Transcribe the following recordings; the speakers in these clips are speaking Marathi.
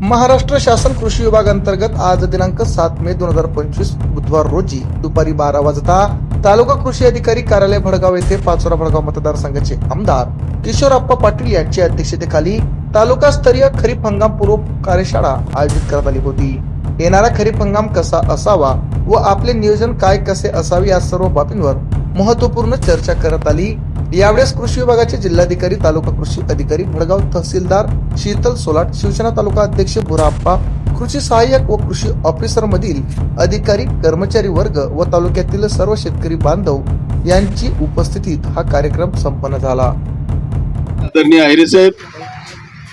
महाराष्ट्र शासन कृषी विभाग अंतर्गत आज दिनांक सात मे दोन हजार पंचवीस बुधवार रोजी दुपारी बारा वाजता तालुका कृषी अधिकारी कार्यालय भडगाव येथे पाचोरा भडगाव मतदारसंघाचे आमदार किशोरप्पा पाटील यांच्या अध्यक्षतेखाली तालुकास्तरीय खरीप हंगाम पूर्व कार्यशाळा आयोजित करण्यात आली होती. येणारा खरीप हंगाम कसा असावा व आपले नियोजन काय कसे असावे या सर्व बाबींवर महत्त्वपूर्ण चर्चा करण्यात आली. यावेळेस कृषी विभागाचे जिल्हाधिकारी तालुका कृषी अधिकारी भडगाव तहसीलदार शीतल सोलाट शिवसेना तालुका अध्यक्ष बुराप्पा कृषी सहाय्यक व कृषी ऑफिसर मधील अधिकारी कर्मचारी वर्ग व तालुक्यातील सर्व शेतकरी बांधव यांची उपस्थितीत हा कार्यक्रम संपन्न झाला. आदरणीय आहिरे साहेब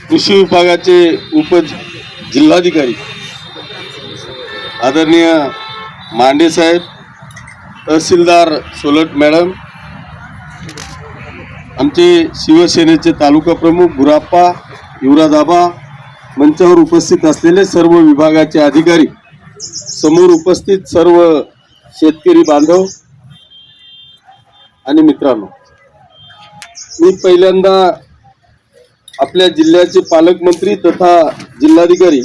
कृषी विभागाचे उप जिल्हाधिकारी आदरणीय मांडे साहेब तहसीलदार सोलट मॅडम आमचे शिवसेनेचे तालुका प्रमुख गुराप्पा युवराजाबा मंचावर उपस्थित असलेले सर्व विभागाचे अधिकारी समोर उपस्थित सर्व शेतकरी बांधव आणि मित्रांनो मी पहिल्यांदा आपल्या जिल्ह्याचे पालकमंत्री तथा जिल्हाधिकारी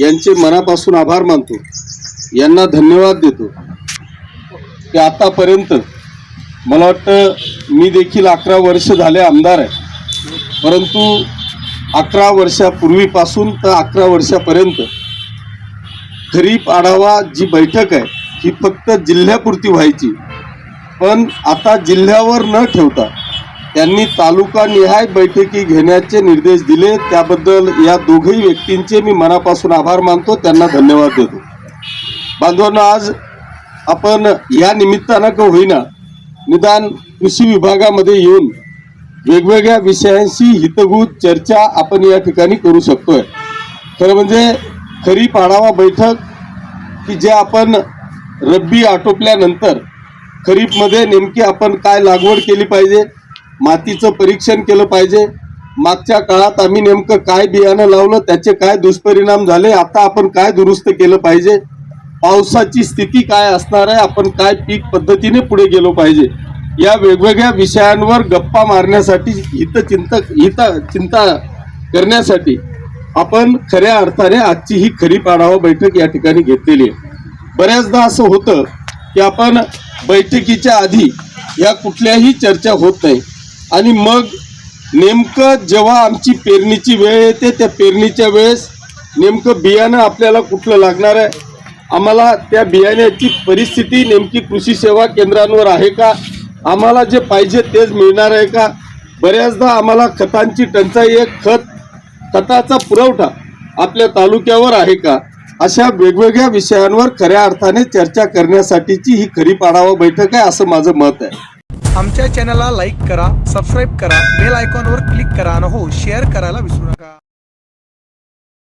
यांचे मनापासून आभार मानतो. यांना धन्यवाद देतो. की आतापर्यंत मला वाटतं मी देखील अकरा वर्ष झाले आमदार आहे. परंतु अकरा वर्षापूर्वीपासून तर अकरा वर्षापर्यंत खरीप आढावा जी बैठक आहे ही फक्त जिल्ह्यापुरती व्हायची. पण आता जिल्ह्यावर न ठेवता त्यांनी तालुकानिहाय बैठकी घेण्याचे निर्देश दिले. त्याबद्दल या दोघही व्यक्तींचे मी मनापासून आभार मानतो. त्यांना धन्यवाद देतो. बांधवांना आज आपण या निमित्तानं का होईना निदान कृषी विभागामध्ये येऊन वेगवेगळ्या विषयांशी हितगुज चर्चा आपण या ठिकाणी करू शकतोय. खरं म्हणजे खरीप आढावा बैठक की जे आपण रब्बी आटोपल्यानंतर खरीपमध्ये नेमकी आपण काय लागवड केली पाहिजे मातीचं परीक्षण केलं पाहिजे मागच्या काळात आम्ही नेमकं काय बियाणं लावलं त्याचे काय दुष्परिणाम झाले आता आपण काय दुरुस्त केलं पाहिजे पावसाची स्थिती काय असणार आहे? आपण काय पीक पद्धतीने पुढे गेलो पाहिजे? या वेगवेगळ्या विषयांवर गप्पा मारण्यासाठी हितचिंतक हित चिंता करण्यासाठी आपण खऱ्या अर्थाने आजची ही खरीप आढावा बैठक या ठिकाणी घेतलेली आहे. बऱ्याचदा असं होतं की आपण बैठकीच्या आधी या कुठल्याही चर्चा होत नाही. आणि मग नेमकं जेव्हा आमची पेरणीची वेळ येते त्या पेरणीच्या वेळेस नेमकं बियाणं आपल्याला कुठलं लागणार आहे? आम्हाला त्या बियाण्याची परिस्थिती नेमकी कृषी सेवा केंद्रांवर आहे का? आम्हाला जे पाहिजे तेच मिळणार आहे का? बऱ्याचदा आम्हाला खतांची टंचाई एक खत खताचा पुरवठा आपल्या तालुक्यावर आहे का? अशा वेगवेगळ्या विषयांवर खऱ्या अर्थाने चर्चा करण्यासाठीची ही खरीप आढावा बैठक आहे असं माझं मत आहे. आमच्या चॅनलला लाईक करा सबस्क्राईब करा बेल आयकॉनवर क्लिक करा आणि हो शेअर करायला विसरू नका.